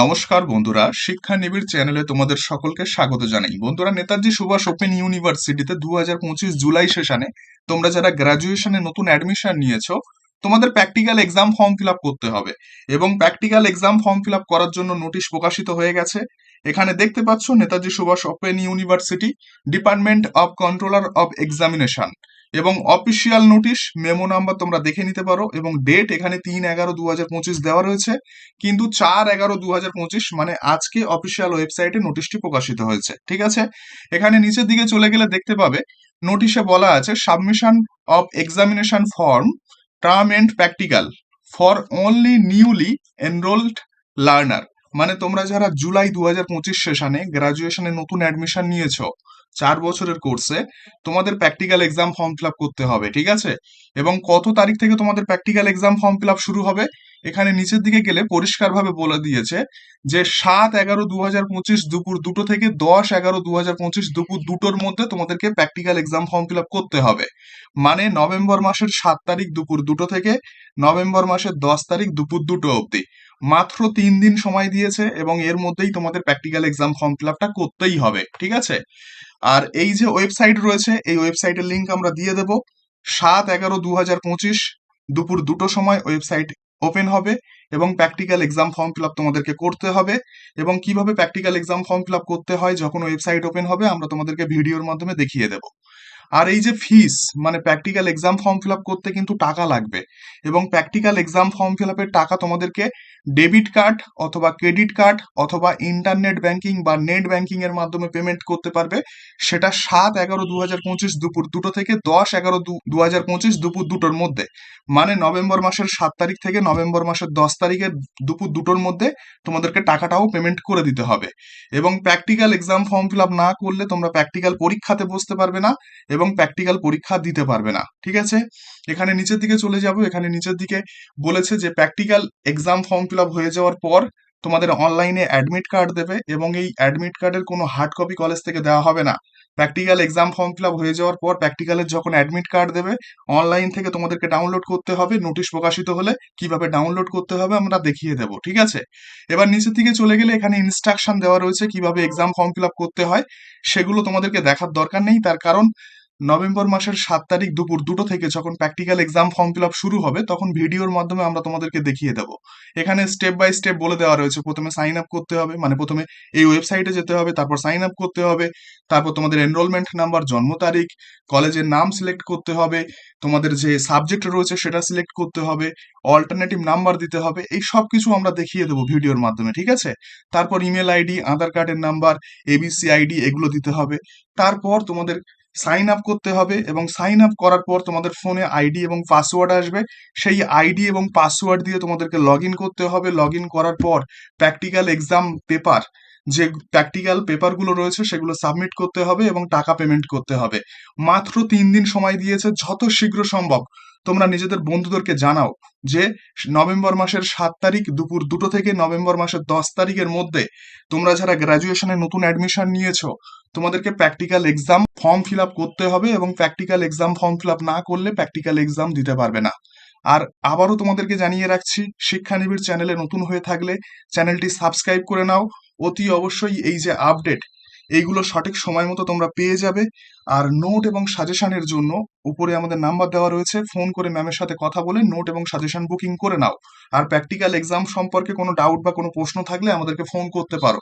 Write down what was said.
নমস্কার বন্ধুরা, শিক্ষা নিবিড় চ্যানেলে তোমাদের সকলকে স্বাগত জানাই। বন্ধুরা, নেতাজি সুভাষ ওপেন ইউনিভার্সিটিতে দুহাজার পঁচিশ জুলাই সেশনে তোমরা যারা গ্রাজুয়েশনে নতুন অ্যাডমিশন নিয়েছো, তোমাদের প্র্যাকটিক্যাল এক্সাম ফর্ম ফিল করতে হবে এবং প্র্যাকটিক্যাল এক্সাম ফর্ম ফিল করার জন্য নোটিশ প্রকাশিত হয়ে গেছে। এখানে দেখতে পাচ্ছ Netaji Subhas open university department of controller of examination এবং অফিসিয়াল নোটিশ মেমো নাম্বার তোমরা দেখে নিতে পারো এবং ডেট এখানে তিন এগারো দু হাজার পঁচিশ দেওয়া রয়েছে। কিন্তু চার এগারো দু হাজার পঁচিশ মানে আজকে অফিসিয়াল ওয়েবসাইটে নোটিশটি প্রকাশিত হয়েছে, ঠিক আছে? এখানে নিচের দিকে চলে গেলে দেখতে পাবে নোটিশে বলা আছে submission of examination form term end practical for only newly enrolled learner মানে তোমরা যারা জুলাই দু হাজার পঁচিশ সেশনে গ্রাজুয়েশনে নতুন অ্যাডমিশন নিয়েছো, চার বছরের কোর্সে তোমাদের প্র্যাকটিক্যাল এক্সাম ফর্ম ফিল করতে হবে, ঠিক আছে? এবং কত তারিখ থেকে তোমাদের প্র্যাকটিক্যাল এক্সাম ফর্ম ফিল শুরু হবে, এখানে নিচের দিকে গেলে পরিষ্কারভাবে বলে দিয়েছে যে সাত এগারো দু হাজার পঁচিশ দুপুর দুটো থেকে দশ এগারো দু হাজার পঁচিশ দুপুর দুটোর মধ্যে তোমাদেরকে প্র্যাকটিক্যাল এক্সাম ফর্ম ফিল করতে হবে। মানে নভেম্বর মাসের সাত তারিখ দুপুর দুটো থেকে নভেম্বর মাসের দশ তারিখ দুপুর দুটো অবধি। মাত্র তিন দিন সময় দিয়েছে এবং এর মধ্যেই তোমাদের প্র্যাকটিক্যাল এক্সাম ফর্ম ফিল আপটা করতেই হবে, ঠিক আছে? আর এই যে ওয়েবসাইট রয়েছে, এই ওয়েবসাইটের লিংক আমরা দিয়ে দেব। সাত এগারো দু হাজার পঁচিশ দুপুর দুটো সময় ওয়েবসাইট ওপেন হবে এবং practical exam form fill up তোমাদেরকে করতে হবে এবং কীভাবে practical exam form fill up করতে হয় যখন ওয়েবসাইট ওপেন হবে আমরা তোমাদেরকে ভিডিওর মাধ্যমে দেখিয়ে দেবো। আর এই যে ফিস মানে practical exam form fill up করতে কিন্তু টাকা লাগবে। এবং প্র্যাকটিক্যাল এক্সাম ফর্ম ফিল টাকা তোমাদেরকে ডেবিট কার্ড অথবা ক্রেডিট কার্ড অথবা ইন্টারনেট ব্যাংকিং বা নেট ব্যাংকিং এর মাধ্যমে পেমেন্ট করতে পারবে। সেটা সাত এগারো দু হাজার পঁচিশ দুপুর দুটো থেকে দশ এগারো দু হাজার পঁচিশ দুপুর দুটোর মধ্যে। মানে নভেম্বর মাসের সাত তারিখ থেকে নভেম্বর মাসের দশ তারিখের দুপুর দুটোর মধ্যে তোমাদেরকে টাকাটাও পেমেন্ট করে দিতে হবে। এবং practical exam form fill up না করলে তোমরা প্র্যাকটিক্যাল পরীক্ষাতে বসতে পারবে না। এবং প্র্যাকটিক্যাল পরীক্ষা দিতে পারবে না, ঠিক আছে? এখানে নিচের দিকে চলে যাব, এখানে নিচের দিকে বলেছে যে প্র্যাকটিক্যাল এক্সাম ফর্ম ফিল হয়ে যাওয়ার পর তোমাদের অনলাইনে অ্যাডমিট কার্ড দেবে এবং এই অ্যাডমিট কার্ডের কোনো হার্ড কপি কলেজ থেকে দেওয়া হবে না। প্র্যাকটিক্যাল এক্সাম ফর্ম ফিল হয়ে যাওয়ার পর প্র্যাকটিক্যালের যখন অ্যাডমিট কার্ড দেবে অনলাইন থেকে তোমাদেরকে ডাউনলোড করতে হবে নোটিশ প্রকাশিত হলে কীভাবে ডাউনলোড করতে হবে আমরা দেখিয়ে দেবো, ঠিক আছে? এবার নিচের দিকে চলে গেলে এখানে ইনস্ট্রাকশন দেওয়া রয়েছে কীভাবে এক্সাম ফর্ম ফিল করতে হয়, সেগুলো তোমাদেরকে দেখার দরকার নেই, তার কারণ নভেম্বর মাসের সাত তারিখ দুপুর দুটো থেকে যখন practical exam form fill up শুরু হবে, তখন ভিডিওর মাধ্যমে আমরা তোমাদেরকে দেখিয়ে দেবো। এখানে স্টেপ বাই স্টেপ বলে দেওয়া রয়েছে, প্রথমে সাইন আপ করতে হবে মানে প্রথমে এই ওয়েবসাইটে যেতে হবে, তারপর সাইন আপ করতে হবে, তারপর তোমাদের এনরোলমেন্ট নাম্বার জন্ম তারিখ, কলেজের নাম সিলেক্ট করতে হবে, তোমাদের যে সাবজেক্ট রয়েছে সেটা সিলেক্ট করতে হবে অল্টারনেটিভ নাম্বার দিতে হবে, এই সব কিছু আমরা দেখিয়ে দেবো ভিডিওর মাধ্যমে, ঠিক আছে? তারপর ইমেল আইডি আধার কার্ডের নাম্বার এবিসি আইডি এগুলো দিতে হবে। তারপর তোমাদের সাইন আপ করতে হবে এবং সাইন আপ করার পর তোমাদের ফোনে আইডি এবং পাসওয়ার্ড আসবে। সেই আইডি এবং পাসওয়ার্ড দিয়ে তোমাদেরকে লগ করতে হবে। লগ করার পর প্র্যাকটিক্যাল এক্সাম পেপার যে প্র্যাকটিক্যাল পেপারগুলো রয়েছে সেগুলো সাবমিট করতে হবে এবং টাকা পেমেন্ট করতে হবে। মাত্র তিন দিন সময় দিয়েছে, যত শীঘ্র সম্ভব। তোমরা নিজেদের বন্ধুদেরকে জানাও যে নভেম্বর মাসের সাত তারিখ দুপুর দুটো থেকে নভেম্বর মাসের দশ তারিখের মধ্যে তোমরা যারা গ্রাজুয়েশনে নতুন অ্যাডমিশন নিয়েছো, তোমাদেরকে practical exam form fill up করতে হবে এবং practical exam form fill up না করলে প্র্যাকটিক্যাল এক্সাম দিতে পারবে না। আর আবারও তোমাদেরকে জানিয়ে রাখছি, শিক্ষানিবিড় চ্যানেলে নতুন হয়ে থাকলে চ্যানেলটি সাবস্ক্রাইব করে নাও। অতি অবশ্যই এই যে আপডেট, এইগুলো সঠিক সময় মতো তোমরা পেয়ে যাবে। আর নোট এবং সাজেশনের জন্য উপরে আমাদের নাম্বার দেওয়া রয়েছে ফোন করে ম্যামের সাথে কথা বলে নোট এবং সাজেশন বুকিং করে নাও। আর প্র্যাকটিক্যাল এক্সাম সম্পর্কে কোনো ডাউট বা কোনো প্রশ্ন থাকলে আমাদেরকে ফোন করতে পারো।